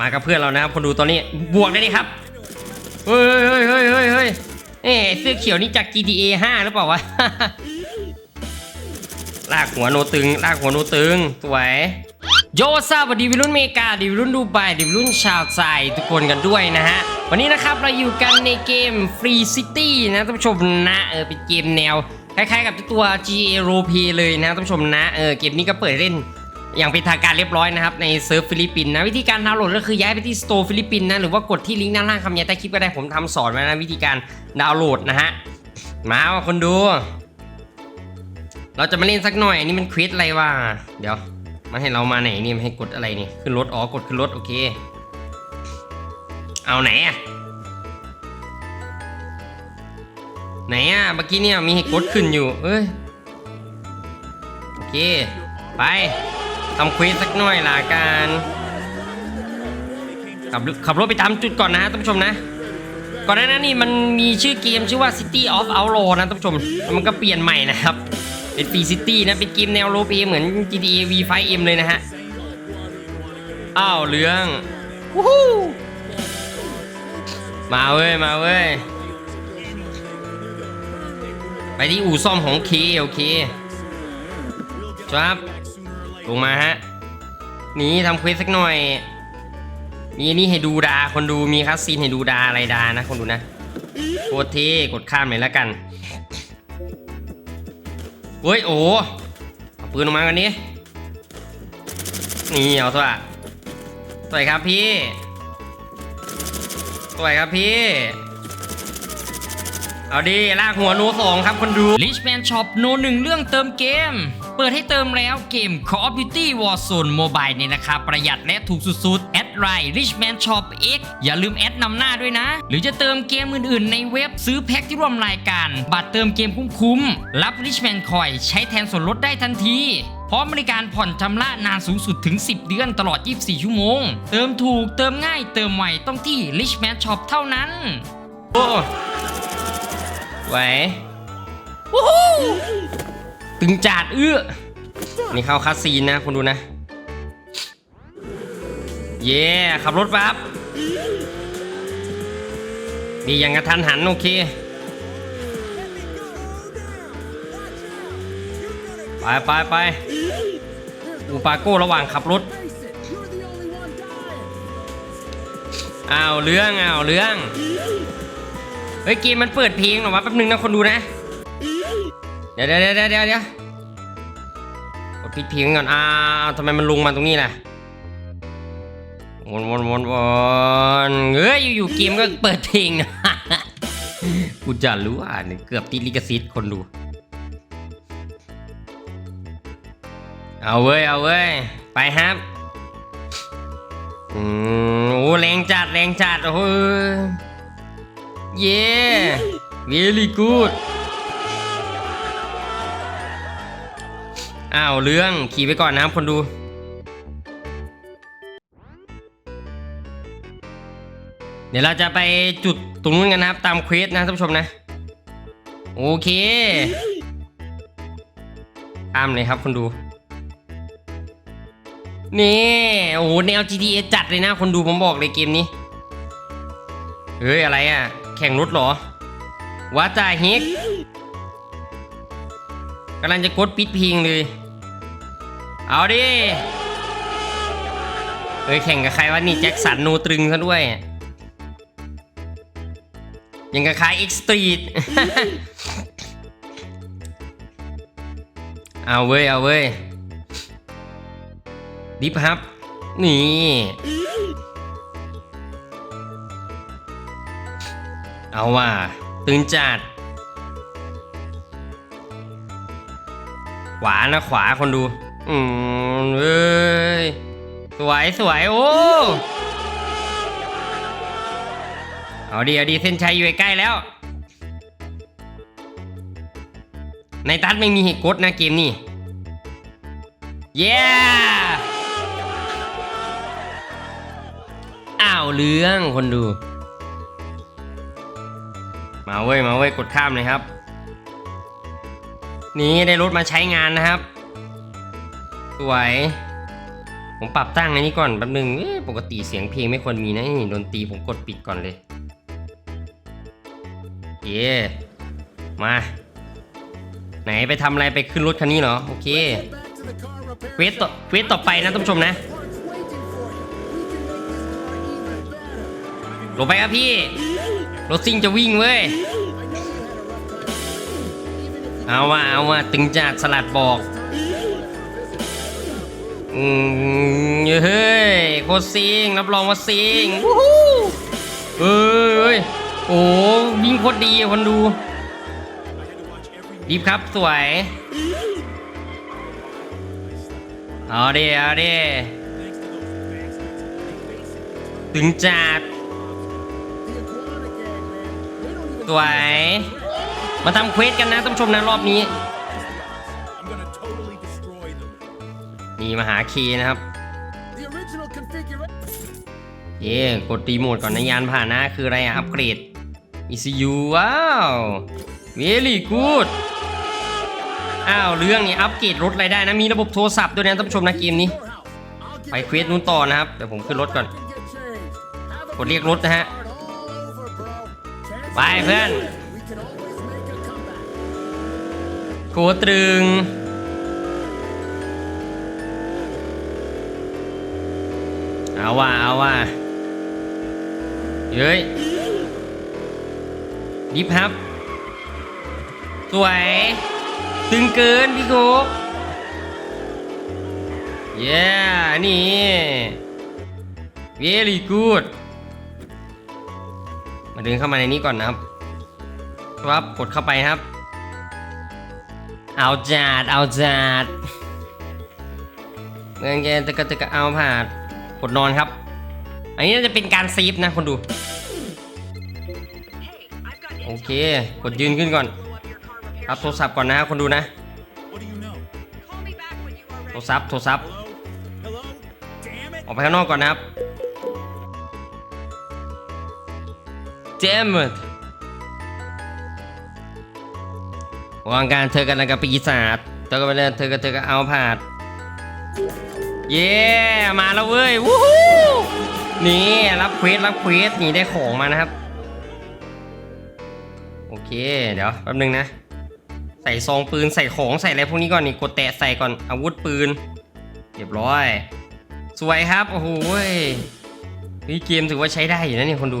มากับเพื่อนเรานะครับคนดูตอนนี้บวกได้ดิครับเฮ้ยเฮ้ยเฮ้ยเฮ้ยเฮ้ยเอ๊เสื้อเขียวนี่จาก GTA 5 หรือเปล่าวะลากหัวโนตึงลากหัวโนตึงสวยโยซาบดีวิรุ่นเมกาดีวิรุ่นดูไบดีวิรุ่นชาวไซทุกคนกันด้วยนะฮะ วันนี้นะครับเราอยู่กันในเกม Free City นะท่านผู้ชมนะเออเป็นเกมแนว คล้ายๆกับตัว GTA r o p เลยนะท่านผู้ชมนะเออเกมนี้ก็เปิดเล่น อย่างเป็นทางการเรียบร้อยนะครับในเซิร์ฟฟิลิปปินส์นะวิธีการดาวน์โหลดก็คือย้ายไปที่สโตร์ฟิลิปปินส์นะหรือว่ากดที่ลิงก์ด้านล่างคำยันใต้คลิปก็ได้ผมทำสอนไว้นะวิธีการดาวน์โหลดนะฮะมาว่าคนดู เราจะมาเล่นสักหน่อยอันนี้มันควิสอะไรวะเดี๋ยวมาให้เรามาไหนนี่มาให้กดอะไรนี่ขึ้นรถอ๋อกดขึ้นรถโอเค เอาไหนอะไหนอะเมื่อกี้เนี่ยมีให้กดขึ้นอยู่เอ้ยโอเคไป ทำควิสสักหน่อยละกันขับรถขับรถไปตามจุดก่อนนะฮะท่านผู้ชมนะ ก่อนหน้านั้นนี่มันมีชื่อเกมชื่อว่า City of Outlaw นะท่านผู้ชม มันก็เปลี่ยนใหม่นะครับ เป็นฟรีซิตี้นะเป็นเกมแนวโรลเพลย์เหมือน GTA V5M เลยนะฮะ อ้าวเรื่องวู้ฮู้มาเว้ย มาเว้ย ไปที่อู่ซ่อมของเคโอเคครับ ลงมาฮะหนีทำควิสสักหน่อย มีนี่ให้ดูดาคนดูมีคัสซีนให้ดูดาอะไรดานะคนดูนะโคตรเท่กดข้ามเลยแล้วกันเฮ้ยโอ้เอาปืนออกมากันนี้นี่เอาตัวสวยครับพี่สวยครับพี่เอาดิลากหัวโนสองครับคนดู Richman Shop โนหนึ่งเรื่องเติมเกม เปิดให้เติมแล้วเกม Call of Duty Warzone Mobile ในราคาประหยัดและถูกสุดๆ แอดไลน์ Richman Shop X อย่าลืมแอดนำหน้าด้วยนะ หรือจะเติมเกมอื่นๆ ในเว็บซื้อแพ็คที่ร่วมรายการ บัตรเติมเกมคุ้มๆรับ Richman Coin ใช้แทนส่วนลดได้ทันทีพร้อมบริการผ่อนชำระนานสูงสุดถึง 10 เดือนตลอด 24 ชั่วโมง เติมถูกเติมง่ายเติมไวต้องที่ Richman Shop เท่านั้น โอ้ไหววู้ฮู้ ตึงจัดเอื้อนี่เข้าคาซีนนะคนดูนะ เย่ขับรถปั๊บดีอย่างกระทันหันโอเค ไปไปไปอูปาโก้ระหว่างขับรถอ้าวเรื่องอ้าวเรื่อง เฮ้ยเกมมันเปิดเพลงหรอวะแป๊บนึงนะคนดูนะ เดี๋ยวเดี๋ยวเดี๋ยวเดี๋ยวเดี๋ยวกดปิดเพลงก่อนอ้าวทำไมมันลงมาตรงนี้ล่ะวนวนวนวนเฮ้ยอยู่ๆเกมก็เปิดเพลงนะกูจะรู้อะนี่เกือบติดลิขสิทธิ์คนดู เอาเว้ยเอาเว้ยไปครับอืมโอ้แรงจัดแรงจัดโอ้โหเย้ very good อ้าวเรื่องขี่ไปก่อนนะครับคนดูเดี๋ยวเราจะไปจุดตรงนู้นกันนะครับ ตามเควสนะท่านผู้ชมนะ โอเคตามเลยครับคนดู นี่โอ้โหแนว GTA จัดเลยนะคนดูผมบอกเลยเกมนี้ เฮ้ย อะไรอะ แข่งรถหรอว่าจ่าเฮกกำลังจะกดปิดเพลงเลย เอาดิเฮ้ยแข่งกับใครวะนี่แจ็คสันโนตรึงซะด้วย ยังกับคล้ายเอ็กซ์ตรีทเอาเว้ย เอาเว้ยดิฟครับ นี่ เอาว่าตึงจัด ขวานะขวาคนดู อืมเอ้ยสวยสวยโอ้เอาดีเอาดีเส้นชัยอยู่ใกล้แล้ว ในตัดไม่มีเหตุกดนะเกมนี้เย้อ้าวเรื่องคนดู มาเว้ยมาเว้ยกดข้ามเลยครับ นี่ได้รถมาใช้งานนะครับ วย ผมปรับตั้งอันนี้ก่อนแป๊บนึงปกติเสียงเพลงไม่ควรมีนะนี่ดนตรีผมกดปิดก่อนเลยเย่มา ไหนไปทำอะไรไปขึ้นรถคันนี้เหรอ โอเคเควสต่อเควสต่อไปนะท่านผู้ชมนะลงไปครับพี่ รถซิ่งจะวิ่งเว้ย เอาว่าเอาว่าตึงจัดสลัดบอก อืมเฮ้ยโคตรซิงรับรองว่าซิงวู้ฮู้เอ้ยโอ้วิ่งโคตรดีคนดูดีครับสวยเอาดิเอาดิตึงจัดสวย มาทำเควสกันนะท่านผู้ชมนะรอบนี้ นี่มาหาคีย์นะครับ The original configuration. เย่กดรีโมทก่อนนะยานผ่านนะคืออะไรอะอัปเกรด ECU ว้าว very good อ้าวเรื่องนี้อัปเกรดรถอะไรได้นะ มีระบบโทรศัพท์ด้วยนะท่านผู้ชมนะเกมนี้ I'll ไปเควสนู้นต่อนะครับเดี๋ยวผมขึ้นรถก่อน get changed. Have a กดเรียกรถนะฮะ all over, bro. Chance ไปเพื่อน we can always make a comeback. โกตรึง เอาว่าเอาว่าเย้ยดิฟครับ สวย ตึงเกินพี่โกกเย้นี่ very good มาดึงเข้ามาในนี้ก่อนนะครับครับกดเข้าไปครับ เอาจัดเอาจัดเมืองแกตะกะตะกะเอาผาน กดนอนครับ อันนี้น่าจะเป็นการซีฟนะคนดู โอเค กดยืนขึ้นก่อน รับโทรศัพท์ก่อนนะคนดูนะ โทรศัพท์ โทรศัพท์ ออกไปข้างนอกก่อนนะครับเจมส์วางการเธอกำลังกับปีศาจเธอก็ไปเล่นเธอก็เธอก็เอาผาน เย้มาแล้วเว้ยวู้ฮู้นี่รับเควสรับเควสนี่ได้ของมานะครับ โอเค เดี๋ยวแป๊บนึงนะ ใส่ซองปืนใส่ของใส่อะไรพวกนี้ก่อนนี่กดแตะใส่ก่อนอาวุธปืนเรียบร้อย สวยครับ โอ้โหนี่เกมถือว่าใช้ได้อยู่นะเนี่ยคนดู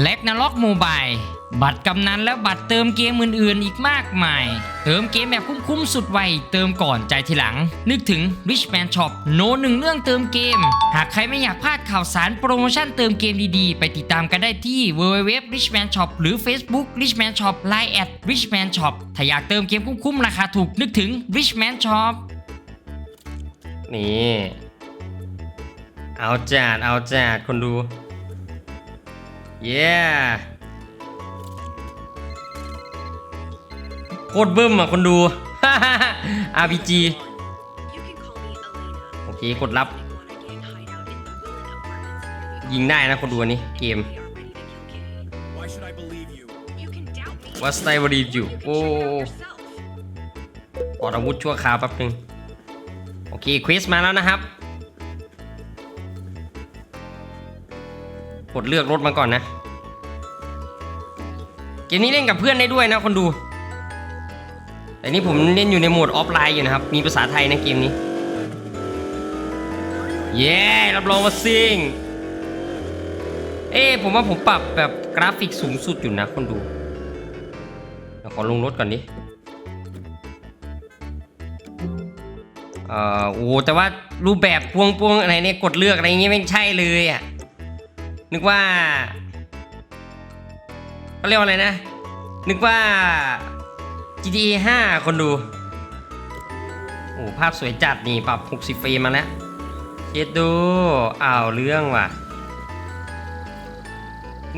และ n a r o k Mobile บัตรกำนันและบัตรเติมเกมอื่นๆ อีกมากมาย เติมเกมแบบคุ้มๆสุดไว เติมก่อนใจทีหลัง นึกถึง Richman Shop โนหนึ่งเรื่องเติมเกม หากใครไม่อยากพลาดข่าวสารโปรโมชั่นเติมเกมดีๆ ไปติดตามกันได้ที่ www richman shop หรือ Facebook richman shop line at richman shop ถ้าอยากเติมเกมคุ้มๆราคาถูกนึกถึง richman shop นี่ เอาจัดเอาจัดคนดู เย้โคตรบึ้มอะ คนดู RPG โอเค กดรับ ยิงได้นะ คนดูอันนี้ เกม What's I believe you โอ้ปอดอาวุธชั่วคราวแป๊บนึง โอเคควิสมาแล้วนะครับ กดเลือกรถมาก่อนนะ เกมนี้เล่นกับเพื่อนได้ด้วยนะคนดู แต่นี่ผมเล่นอยู่ในโหมดออฟไลน์อยู่นะครับ มีภาษาไทยนะเกมนี้ เย้รับรองว่าซิงเอ้ผมว่าผมปรับแบบกราฟิกสูงสุดอยู่นะคนดูเดี๋ยวขอลงรถก่อนดิเอ่อโอ้แต่ว่ารูปแบบพวงพวงอะไรเนี่ยกดเลือกอะไรเงี้ยไม่ใช่เลยอะ นึกว่าเขาเรียกว่าอะไรนะ นึกว่า GTA 5 คนดู โอ้ภาพสวยจัดนี่ปรับ 60เฟรมมาแล้วเจ็ดดูอ้าวเรื่องว่ะ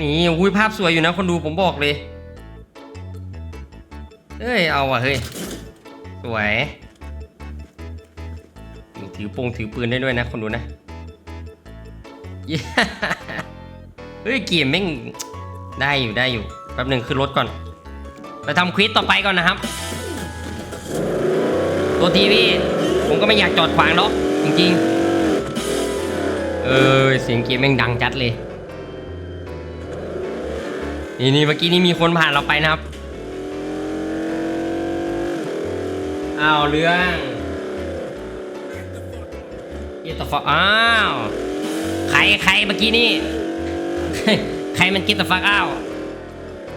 นี่อุ้ยภาพสวยอยู่นะคนดูผมบอกเลยเฮ้ย เอาว่ะเฮ้ย สวย ถือปงถือปืนได้ด้วยนะคนดูนะ เฮ้ยเกมแม่งได้อยู่ได้อยู่แป๊บหนึ่งขึ้นรถก่อน ไปทำควิสต่อไปก่อนนะครับ ตัวทีพี่ผมก็ไม่อยากจอดขวางหรอกจริงๆ เออเสียงเกมแม่งดังจัดเลย นี่นี่เมื่อกี้นี่มีคนผ่านเราไปนะครับอ้าวเรื่องเยตฟออ้าวใครใครเมื่อกี้นี่ ใครมันกินตฟักอ้าว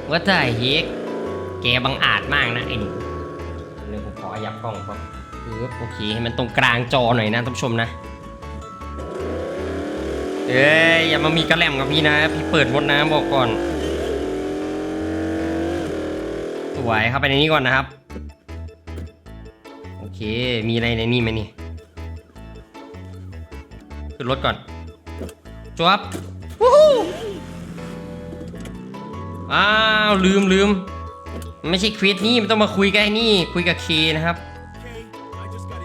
ว่าแต่เฮกแกบังอาจมากนะไอ้หนูเรื่องผมขอยับกล้องครับปึ๊บโอเคให้มันตรงกลางจอหน่อยนะท่านผู้ชมนะ เอ้ยอย่ามามีกระแหลมกับพี่นะ พี่เปิดหมดนะบอกก่อน สวยเข้าไปในนี้ก่อนนะครับ โอเค มีอะไรในนี่ไหมนี่ขึ้นรถก่อนจวบวู้ฮู้ อ้าวลืมลืมไม่ใช่ควิสนี่มันต้องมาคุยกันไอ้นี่ คุยกับเคนะครับ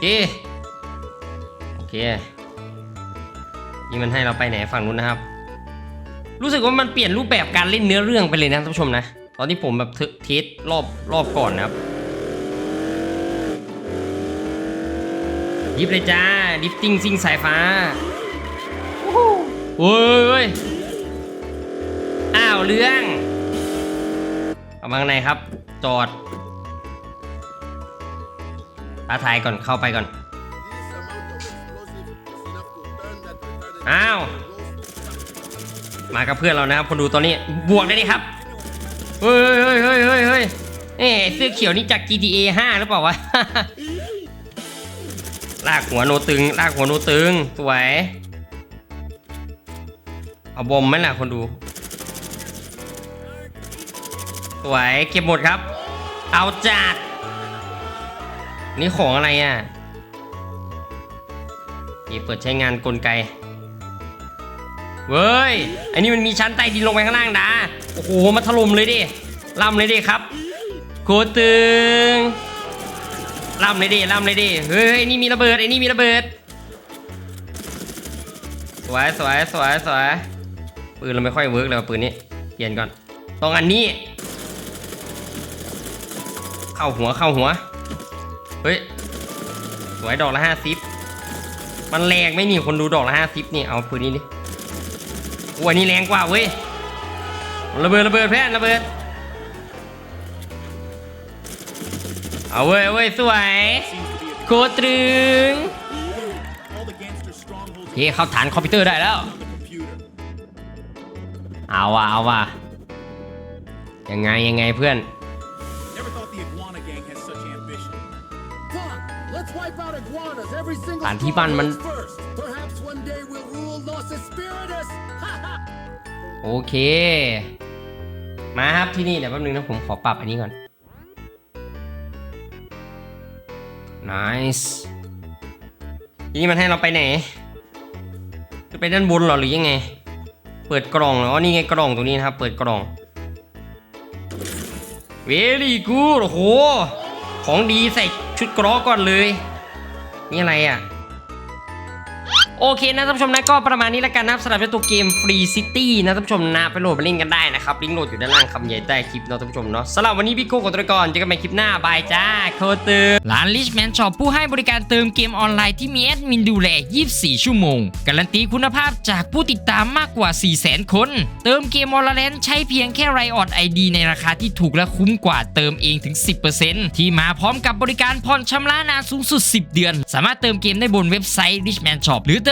เคโอเคนี่มันให้เราไปไหนฝั่งนู้นนะครับ รู้สึกว่ามันเปลี่ยนรูปแบบการเล่นเนื้อเรื่องไปเลยนะท่านผู้ชมนะ ตอนที่ผมแบบเทสรอบรอบก่อนนะครับยิบเลยจ้าดิฟติ้งซิงสายฟ้าโอ้ยเว้ยอ้าวเรื่อง มาข้างในครับ จอดท้าทายก่อนเข้าไปก่อน อ้าว มากับเพื่อนเรานะครับคนดูตอนนี้บวกได้ดิครับ เฮ้ยเฮ้ยเฮ้ยเฮ้ยเฮ้ยเอ๊เสื้อเขียวนี่จาก GTA 5 หรือเปล่าวะ ลากหัวโนตึง ลากหัวโนตึง สวย เอาบอมไหมล่ะคนดู สวยเก็บหมดครับ เอาจัด นี่ของอะไรอะนี่เปิดใช้งานกลไก เว้ย อันนี้มันมีชั้นใต้ดินลงไปข้างล่างนะ โอ้โห มาถล่มเลยดิล่ำเลยดิครับโคตรตึงล่ำเลยดิล่ำเลยดิ เฮ้ยไอ้นี่มีระเบิดไอ้นี่มีระเบิด สวยสวยสวยสวยปืนเราไม่ค่อยเวิร์กเลยปืนนี้ เปลี่ยนก่อน ตรงอันนี้ เข้าหัวเข้าหัว เฮ้ย สวยดอกละห้าสิบมันแรงไม่นี่คนดูดอกละห้าสิบนี่ เอาปืนนี้ดิโอ้ยนี่แรงกว่าเว้ย ระเบิดระเบิดแพนระเบิด เอาเว้ยเว้ยสวย โคตรตรึงเฮ้เข้าฐานคอมพิวเตอร์ได้แล้ว เอาว่ะเอาว่ะยังไงยังไงเพื่อน ฐานที่บ้านมัน first. Perhaps one day we'll rule Los Espiritus. โอเค มาครับที่นี่เดี๋ยวแป๊บนึงนะผมขอปรับอันนี้ก่อน nice ทีนี้มันให้เราไปไหนจะไปด้านบนเหรอหรือยังไง เปิดกล่องเหรออ๋อนี่ไงกล่องตรงนี้นะครับ เปิดกล่อง very good โอ้โห ของดีใส่ชุดเกรอก่อนเลย นี่อะไรอะ โอเคนะท่านผู้ชมนะก็ประมาณนี้แล้วกันนะสำหรับเจ้าตัวเกม Free City นะท่านผู้ชมนะไปโหลดไปเล่นกันได้นะครับลิงก์โหลดอยู่ด้านล่างคำใหญ่ใต้คลิปเนาะท่านผู้ชมเนาะสำหรับวันนี้พี่โก้กดตัวก่อนเจอกันใหม่คลิปหน้าบายจ้าโคตรร้าน Richman Shop ผู้ให้บริการเติมเกมออนไลน์ที่มีแอดมินดูแล 24 ชั่วโมง การันตีคุณภาพจากผู้ติดตามมากกว่า 400,000 คน เติมเกมออนไลน์ใช้เพียงแค่ไรออดไอดีในราคาที่ถูกและคุ้มกว่าเติมเองถึง 10%ที่มาพร้อมกับบริการผ่อนชำระนานสูงสุด 10 เดือน สามารถเติมเกมได้บนเว็บไซต์ Richman Shop หรือเติ